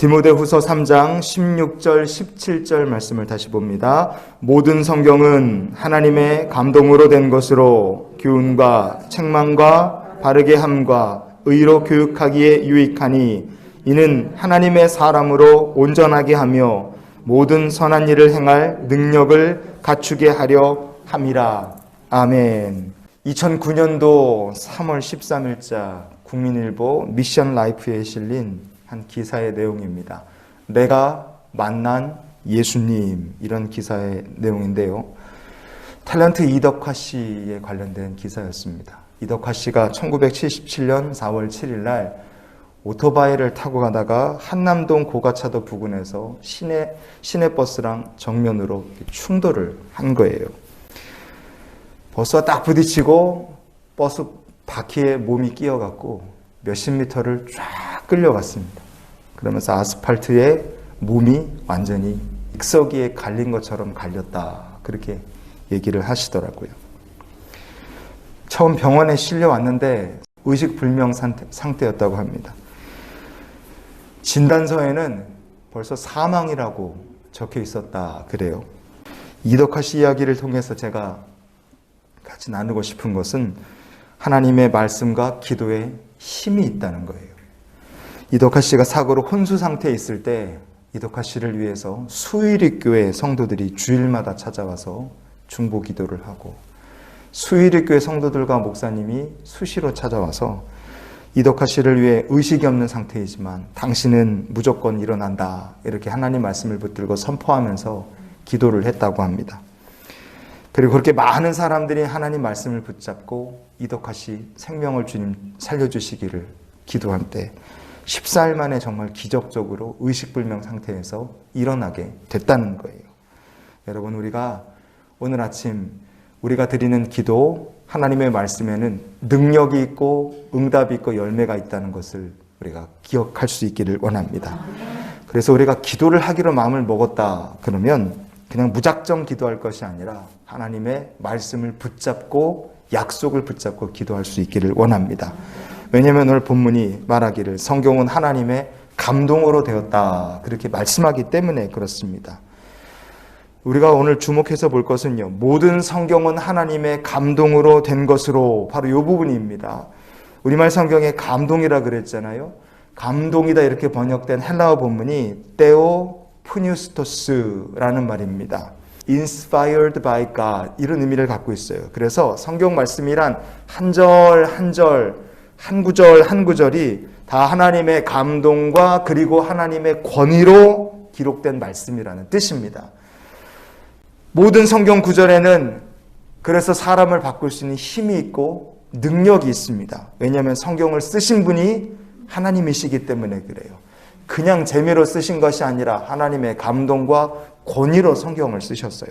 디모데후서 3장 16절 17절 말씀을 다시 봅니다. 모든 성경은 하나님의 감동으로 된 것으로 교훈과 책망과 바르게 함과 의로 교육하기에 유익하니 이는 하나님의 사람으로 온전하게 하며 모든 선한 일을 행할 능력을 갖추게 하려 함이라. 아멘. 2009년도 3월 13일자 국민일보 미션 라이프에 실린 한 기사의 내용입니다. 내가 만난 예수님 이런 기사의 내용인데요. 탤런트 이덕화 씨에 관련된 기사였습니다. 이덕화 씨가 1977년 4월 7일 날 오토바이를 타고 가다가 한남동 고가차도 부근에서 시내 시내버스랑 정면으로 충돌을 한 거예요. 버스와 딱 부딪히고 버스 바퀴에 몸이 끼어갖고 몇십 미터를 쫙 끌려갔습니다. 그러면서 아스팔트에 몸이 완전히 익서기에 갈린 것처럼 갈렸다. 그렇게 얘기를 하시더라고요. 처음 병원에 실려왔는데 의식불명 상태, 상태 였다고 합니다. 진단서에는 벌써 사망이라고 적혀 있었다. 그래요. 이덕화 씨 이야기를 통해서 제가 같이 나누고 싶은 것은 하나님의 말씀과 기도에 힘이 있다는 거예요. 이덕화 씨가 사고로 혼수 상태에 있을 때 이덕화 씨를 위해서 수일익 교회 성도들이 주일마다 찾아와서 중보 기도를 하고 수일익 교회 성도들과 목사님이 수시로 찾아와서 이덕화 씨를 위해 의식이 없는 상태이지만 당신은 무조건 일어난다. 이렇게 하나님 말씀을 붙들고 선포하면서 기도를 했다고 합니다. 그리고 그렇게 많은 사람들이 하나님 말씀을 붙잡고 이덕화 씨 생명을 주님 살려주시기를 기도한 때 14일 만에 정말 기적적으로 의식불명 상태에서 일어나게 됐다는 거예요. 여러분, 우리가 오늘 아침 우리가 드리는 기도, 하나님의 말씀에는 능력이 있고 응답이 있고 열매가 있다는 것을 우리가 기억할 수 있기를 원합니다. 그래서 우리가 기도를 하기로 마음을 먹었다 그러면 그냥 무작정 기도할 것이 아니라 하나님의 말씀을 붙잡고 약속을 붙잡고 기도할 수 있기를 원합니다. 왜냐하면 오늘 본문이 말하기를 성경은 하나님의 감동으로 되었다 그렇게 말씀하기 때문에 그렇습니다. 우리가 오늘 주목해서 볼 것은요. 모든 성경은 하나님의 감동으로 된 것으로 바로 이 부분입니다. 우리말 성경에 감동이라 그랬잖아요. 감동이다 이렇게 번역된 헬라어 본문이 테오 푸뉴스토스라는 말입니다. inspired by God 이런 의미를 갖고 있어요. 그래서 성경 말씀이란 한 절 한 절, 한 구절 한 구절이 다 하나님의 감동과 그리고 하나님의 권위로 기록된 말씀이라는 뜻입니다. 모든 성경 구절에는 그래서 사람을 바꿀 수 있는 힘이 있고 능력이 있습니다. 왜냐하면 성경을 쓰신 분이 하나님이시기 때문에 그래요. 그냥 재미로 쓰신 것이 아니라 하나님의 감동과 권위로 성경을 쓰셨어요.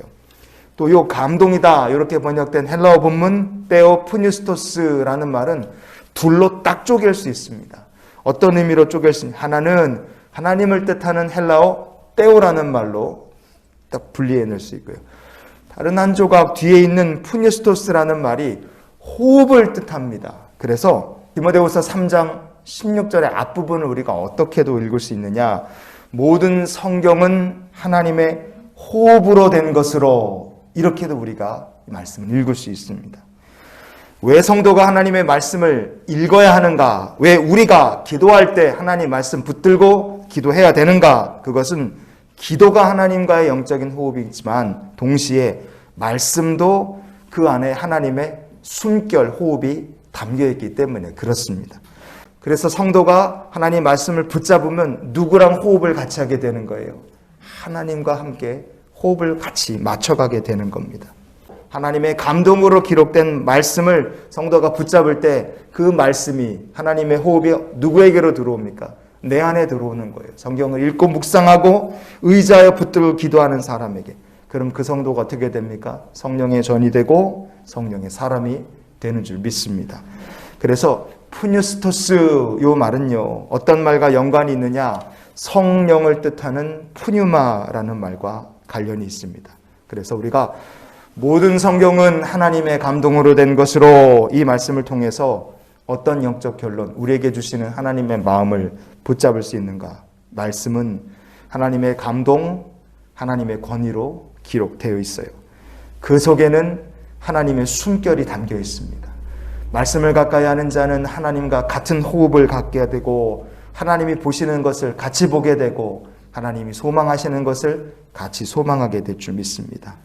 또 요 감동이다 이렇게 번역된 헬라어 본문 테오 푸뉴스토스라는 말은 둘로 딱 쪼갤 수 있습니다. 어떤 의미로 쪼갤 수 있냐? 하나는 하나님을 뜻하는 헬라어 테오라는 말로 딱 분리해낼 수 있고요. 다른 한 조각 뒤에 있는 푸니스토스라는 말이 호흡을 뜻합니다. 그래서 디모데후서 3장 16절의 앞부분을 우리가 어떻게도 읽을 수 있느냐? 모든 성경은 하나님의 호흡으로 된 것으로 이렇게도 우리가 말씀을 읽을 수 있습니다. 왜 성도가 하나님의 말씀을 읽어야 하는가? 왜 우리가 기도할 때 하나님 말씀 붙들고 기도해야 되는가? 그것은 기도가 하나님과의 영적인 호흡이지만 동시에 말씀도 그 안에 하나님의 숨결 호흡이 담겨 있기 때문에 그렇습니다. 그래서 성도가 하나님 말씀을 붙잡으면 누구랑 호흡을 같이 하게 되는 거예요. 하나님과 함께 호흡을 같이 맞춰가게 되는 겁니다. 하나님의 감동으로 기록된 말씀을 성도가 붙잡을 때 그 말씀이 하나님의 호흡이 누구에게로 들어옵니까? 내 안에 들어오는 거예요. 성경을 읽고 묵상하고 의자에 붙들고 기도하는 사람에게. 그럼 그 성도가 어떻게 됩니까? 성령의 전이 되고 성령의 사람이 되는 줄 믿습니다. 그래서 푸뉴스토스 요 말은요. 어떤 말과 연관이 있느냐? 성령을 뜻하는 푸뉴마라는 말과 관련이 있습니다. 그래서 우리가 모든 성경은 하나님의 감동으로 된 것으로 이 말씀을 통해서 어떤 영적 결론, 우리에게 주시는 하나님의 마음을 붙잡을 수 있는가? 말씀은 하나님의 감동, 하나님의 권위로 기록되어 있어요. 그 속에는 하나님의 숨결이 담겨 있습니다. 말씀을 가까이 하는 자는 하나님과 같은 호흡을 갖게 되고 하나님이 보시는 것을 같이 보게 되고 하나님이 소망하시는 것을 같이 소망하게 될 줄 믿습니다.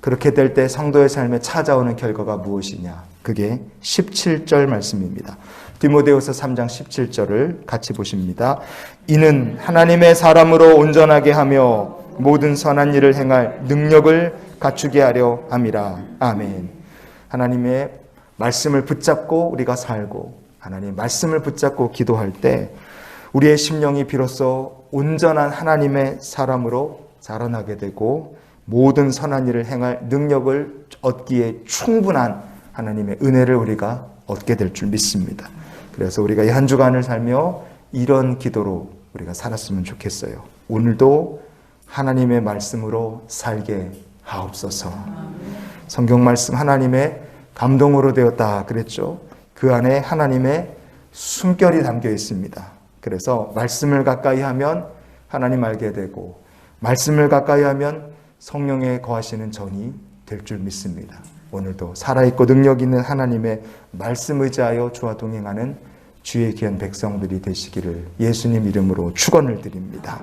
그렇게 될 때 성도의 삶에 찾아오는 결과가 무엇이냐? 그게 17절 말씀입니다. 디모데후서 3장 17절을 같이 보십니다. 이는 하나님의 사람으로 온전하게 하며 모든 선한 일을 행할 능력을 갖추게 하려 함이라. 아멘. 하나님의 말씀을 붙잡고 우리가 살고 하나님의 말씀을 붙잡고 기도할 때 우리의 심령이 비로소 온전한 하나님의 사람으로 자라나게 되고 모든 선한 일을 행할 능력을 얻기에 충분한 하나님의 은혜를 우리가 얻게 될 줄 믿습니다. 그래서 우리가 이 한 주간을 살며 이런 기도로 우리가 살았으면 좋겠어요. 오늘도 하나님의 말씀으로 살게 하옵소서. 성경 말씀 하나님의 감동으로 되었다 그랬죠. 그 안에 하나님의 숨결이 담겨 있습니다. 그래서 말씀을 가까이 하면 하나님 알게 되고 말씀을 가까이 하면 성령에 거하시는 전이 될 줄 믿습니다. 오늘도 살아있고 능력 있는 하나님의 말씀 의지하여 주와 동행하는 주의 귀한 백성들이 되시기를 예수님 이름으로 축원을 드립니다.